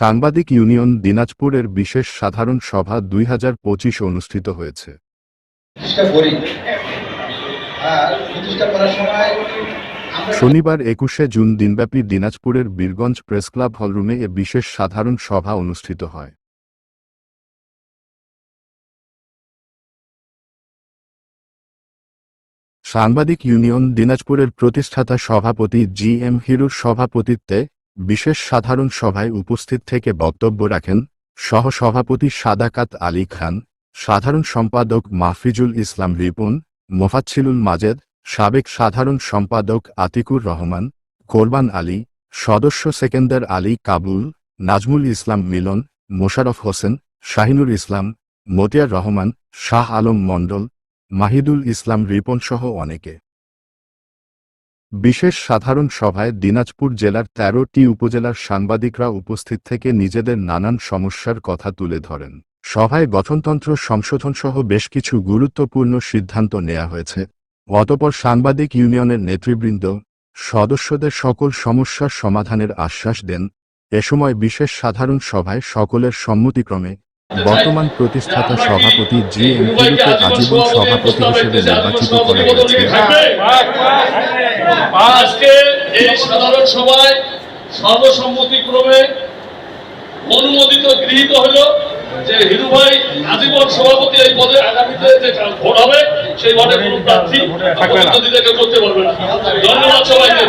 সাংবাদিক ইউনিয়ন দিনাজপুরের বিশেষ সাধারণ সভা দুই অনুষ্ঠিত হয়েছে। প্রতিষ্ঠা করার সময় আমরা শনিবার একুশে জুন দিনব্যাপী দিনাজপুরের বীরগঞ্জ প্রেসক্লাব হলরুমে এ বিশেষ সাধারণ সভা অনুষ্ঠিত হয়। সাংবাদিক ইউনিয়ন দিনাজপুরের প্রতিষ্ঠাতা সভাপতি জি এম হিরুর সভাপতিত্বে বিশেষ সাধারণ সভায় উপস্থিত থেকে বক্তব্য রাখেন সহসভাপতি সাদাকাত আলী খান, সাধারণ সম্পাদক মাহফিজুল ইসলাম রিপন, মোফাচ্ছিলুল মাজেদ, সাবেক সাধারণ সম্পাদক আতিকুর রহমান, কোরবান আলী, সদস্য সেকেন্দার আলী কাবুল, নাজমুল ইসলাম মিলন, মোশারফ হোসেন, শাহিনুর ইসলাম, মতিয়ার রহমান, শাহ আলম মণ্ডল, মাহিদুল ইসলাম রিপন সহ অনেকে। বিশেষ সাধারণ সভায় দিনাজপুর জেলার তেরোটি উপজেলার সাংবাদিকরা উপস্থিত থেকে নিজেদের নানান সমস্যার কথা তুলে ধরেন। সভায় গঠনতন্ত্র সংশোধন সহ বেশ কিছু গুরুত্বপূর্ণ সিদ্ধান্ত নেওয়া হয়েছে। অতপর সাংবাদিক ইউনিয়নের নেতৃবৃন্দ, সদস্যদের সকল সমস্যার সমাধানের আশ্বাস দেন। এ সময় বিশেষ সাধারণ সভায় সকলের সম্মতিক্রমে বর্তমান প্রতিষ্ঠাতা সভাপতি জি এম কিরুকে আজীবন সভাপতি হিসেবে নির্বাচিত করা হয়েছে। আজকে এই সাধারণ সভায় সর্বসম্মতিক্রমে অনুমোদিত গৃহীত হলো যে হিরু ভাই আজীবন সভাপতি এই পদে আগামীতে যে ভোট হবে সেই ভোটে কোনো প্রার্থী করতে পারবে না। ধন্যবাদ সবাইকে।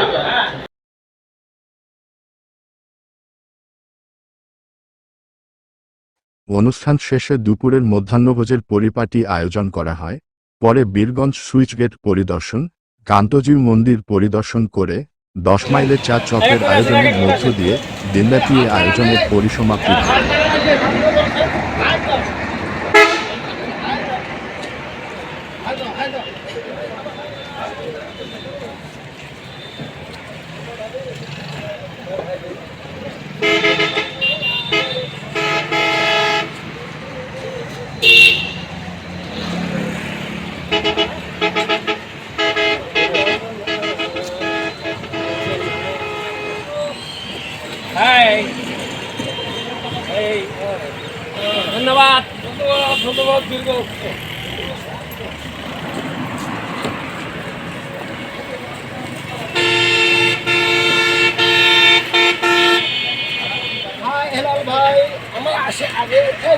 অনুষ্ঠান শেষে দুপুরের মধ্যাহ্নভোজের পরিপাটি আয়োজন করা হয়। পরে বীরগঞ্জ সুইচগেট পরিদর্শন কান্তজির মন্দির পরিদর্শন করে দশ মাইলের চা চকের আয়োজনের মধ্য দিয়ে দিনব্যাপী আয়োজনের পরিসমাপ্তি হয় হাই এই ধন্যবাদ ধন্যবাদ ধন্যবাদ দীর্ঘ ভাই আমার আসে আগে এই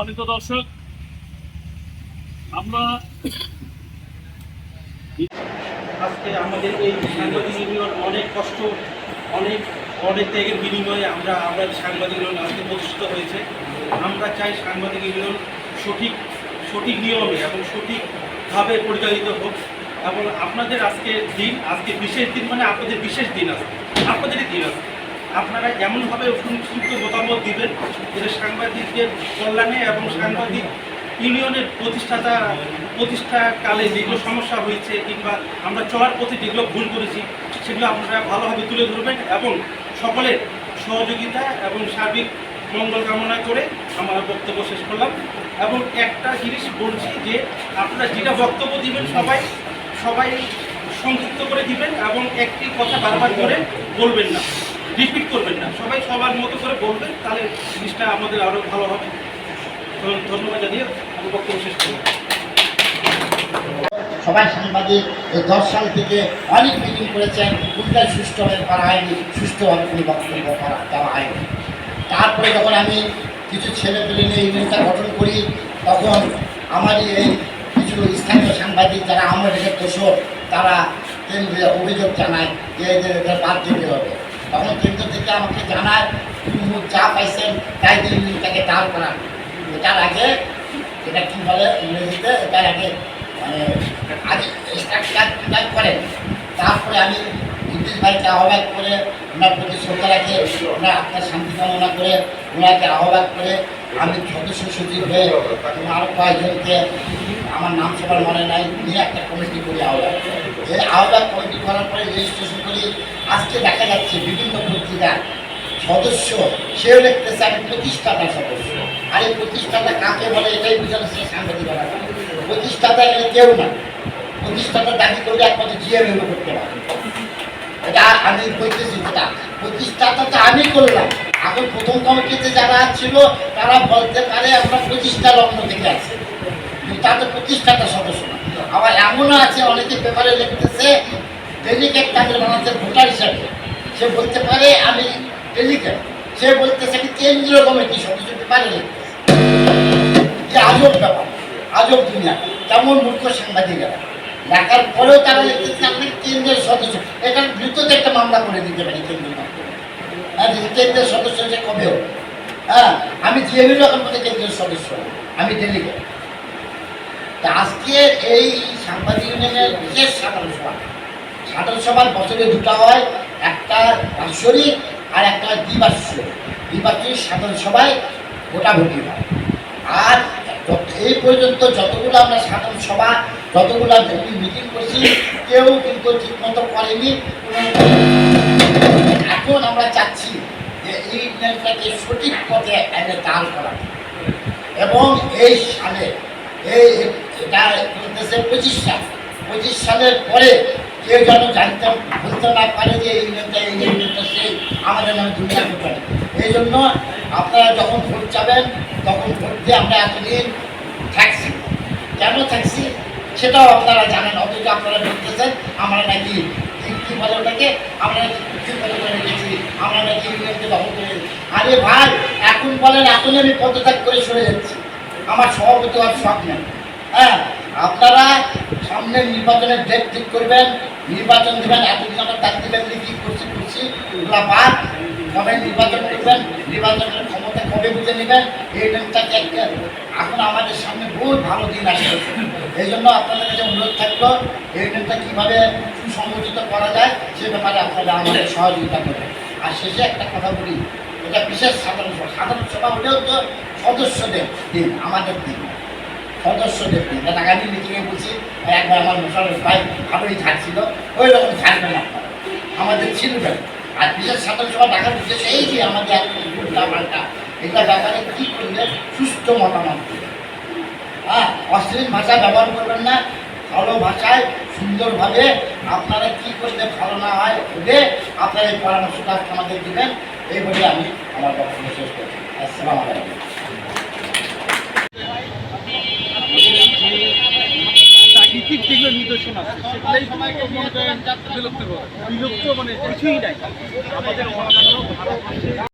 সম্মানিত দর্শক, আমরা আজকে আমাদের এই সাংবাদিক অনেক কষ্ট, অনেক অনেক ত্যাগের বিনিময়ে আমরা আমরা সাংবাদিক ইউনিয়ন আজকে প্রতিষ্ঠিত হয়েছে। আমরা চাই সাংবাদিক ইউনিয়ন সঠিক সঠিক নিয়মে এবং সঠিকভাবে পরিচালিত হোক। এবং আপনাদের আজকে দিন, আজকে বিশেষ দিন মানে আপনাদের বিশেষ দিন আছে। আপনাদেরই দিন আজকে আপনারা এমনভাবে সংক্ষিপ্ত মতামত দিবেন যে সাংবাদিকদের কল্যাণে এবং সাংবাদিক ইউনিয়নের প্রতিষ্ঠাতা প্রতিষ্ঠাকালে যেগুলো সমস্যা হয়েছে কিংবা আমরা চলার পথে যেগুলো ভুল করেছি, সেগুলো আপনারা ভালোভাবে তুলে ধরবেন এবং সকলের সহযোগিতা এবং সার্বিক মঙ্গল কামনা করে আমার বক্তব্য শেষ করলাম। এবং একটা জিনিস বলছি যে আপনারা যেটা বক্তব্য দিবেন সবাই সবাই সংক্ষিপ্ত করে দিবেন এবং একটি কথা বারবার করে বলবেন না। রিপিট করবেন না। সবাই সবার মতো করে বলবেন, তাহলে জিনিসটা আমাদের আরও ভালো হবে। ধন্যবাদ জানিয়ে আমি বক্তব্য শেষ করি সবাই সাংবাদিক, এই দশ সাল থেকে অনেক মিটিং করেছেন কোনটা সুষ্ঠুভাবে করা হয়নি সুষ্ঠুভাবে কোনো বক্তব্য করা দেওয়া হয়নি। তারপরে যখন আমি কিছু ছেলে পেলে নিয়ে ইউনিয়নটা গঠন করি, তখন আমার এই কিছু স্থানীয় সাংবাদিক, যারা আমার এসে দোষর তারা কেন্দ্রে অভিযোগ জানায় যে এদের বাদ দিতে হবে। তখন কেন্দ্র থেকে আমাকে জানায় যা পাইছেন তাই দিয়ে ইউনিয়নটাকে ডাল করান এটার আগে, এটা কি বলে ইংরেজিতে? এটার আগে মানে আগে স্ট্রাকচার করেন তারপরে আমি ব্রিটিশ ভাইকে আহ্বান করে ওনার প্রতি শ্রদ্ধা রাখে ওনার আপনার শান্তি কামনা করে ওনাকে আহ্বান করে আমি সদস্য সচিব হয়ে আরও কয়েকজনকে আমার নাম সবার মনে নাই, নিয়ে একটা কমিটি করি আহ্বান এই আহ্বান কমিটি করার পরে রেজিস্ট্রেশন করি। আজকে দেখা যাচ্ছে বিভিন্ন পত্রিকার সদস্য, সেও লিখতেছে, আমি প্রতিষ্ঠাতা সদস্য। আর এই প্রতিষ্ঠাতা কাকে বলে এটাই বুঝানো সে সাংবাদিকতা প্রতিষ্ঠাতা এখানে কেউ না। প্রতিষ্ঠাতা দাবি করলে একমাত্র জিএমএও করতে পারে এটা আমি বলতেছি যেটা, প্রতিষ্ঠাতা তো আমি করলাম। এখন প্রথম কমিটিতে যারা ছিল, তারা বলতে পারে আমরা প্রতিষ্ঠা লগ্ন থেকে আছি। তাদের প্রতিষ্ঠাতা সদস্য আবার এমনও আছে, অনেকে পেপারে লিখতেছে ডেলিগেট তাদের বানাচ্ছে ভোটার হিসাবে। সে বলতে পারে, আমি ডেলিগেট সে বলতেছে আমি কেন্দ্রীয় কমিটি সদস্য পেপারে লিখতেছে। আজব ব্যাপার, আজব দুনিয়া। তেমন মূর্খ সাংবাদিকেরা। লেখার পরেও তারা লিখতেছে আপনি কেন্দ্রের সদস্য। এটার বিরুদ্ধে একটা মামলা করে দিতে পারি কেন্দ্রীয় হ্যাঁ কেন্দ্রের সদস্য যে কবে হবে হ্যাঁ আমি জিএমিরও এখন কেন্দ্রের সদস্য, আমি ডেলিগেট আজকে এই সাংবাদিক ইউনিয়নের বিশেষ সাধারণ সভা। সাধারণ সভার বছরে দুটো হয়, একটা বাৎসরিক আর একটা দ্বিবার্ষিক দ্বিবার্ষিক সাধারণ সভায় ভোটাভুটি হয়। আর এই পর্যন্ত যতগুলো আমরা সাধারণ সভা, যতগুলো মিটিং করছি, কেউ কিন্তু ঠিক মতো করেনি। এখন আমরা চাচ্ছি যে এই ইউনিয়নটাকে সঠিক পথে এনে দাঁড় করা এবং এই সালে এই এটা চলতেছে পঁচিশ সাল। পঁচিশ সালের পরে কেউ যেন জানতে বলতে না পারে যে এই ইউনিয়নটা এই ইউনিয়নটা সেই আমাদের নামে দুনিয়া করতে এই জন্য আপনারা যখন ভোট যাবেন তখন ভোট দিয়ে আমরা এতদিন থাকছি। কেন থাকছি? সেটাও আপনারা জানেন, অথচ আপনারা বলতেছেন, আমরা নাকি কি বলে ওটাকে? আমরা নাকি করে রেখেছি? আমরা নাকি ইউনিয়নকে দখল করে আরে ভাই, এখন বলেন, এখন আমি পদত্যাগ করে সরে যাচ্ছি। আমার সভাপতি হওয়ার শখ নেই। হ্যাঁ আপনারা সামনের নির্বাচনের ডেট ঠিক করবেন, নির্বাচন দেবেন এতদিন আমরা তাক দিবেন কী করছি করছি ওগুলা বাদ কবে নির্বাচন করবেন, নির্বাচনের ক্ষমতা কবে বুঝে নেবেন, এই দিনটাকে একটা এখন আমাদের সামনে বহু ভালো দিন আসবে। এই জন্য আপনাদের কাছে অনুরোধ থাকল, এই দিনটা কীভাবে সুসংগঠিত করা যায়, সে ব্যাপারে আপনারা আমাদের সহযোগিতা করবেন। আর শেষে একটা কথা বলি, এটা বিশেষ সাধারণ সভা। সাধারণ সভা হলেও তো সদস্যদের দিন, আমাদের দিন। সদস্যদের দিন এটা আগামী মিটিংয়ে বলছি একবার আমার মোশারফ ভাই ভালোই থাকছিল ওই রকম থাকবেন আপনারা আমাদের ছিল। আর বিশেষ সাধারণ সভা ডাকার উদ্দেশ্য এই যে আমাদের উল্টা পাল্টা এটা ব্যাপারে কী করলে সুস্থ মতামত হ্যাঁ অশ্লীল ভাষা ব্যবহার করবেন না, ভালো ভাষায় সুন্দরভাবে আপনারা কি করলে ভালো না হয় ভেবে আপনারা এই পরামর্শটা আমাদের দেবেন। এই বলে আমি আমার বক্তব্য শেষ করছি। আসসালামু আলাইকুম। প্রাকৃতিক যেগুলো নিদর্শন আছে সেগুলোই করেন বিলুপ্ত মানে কিছুই নাই। আমাদের ভারতবর্ষে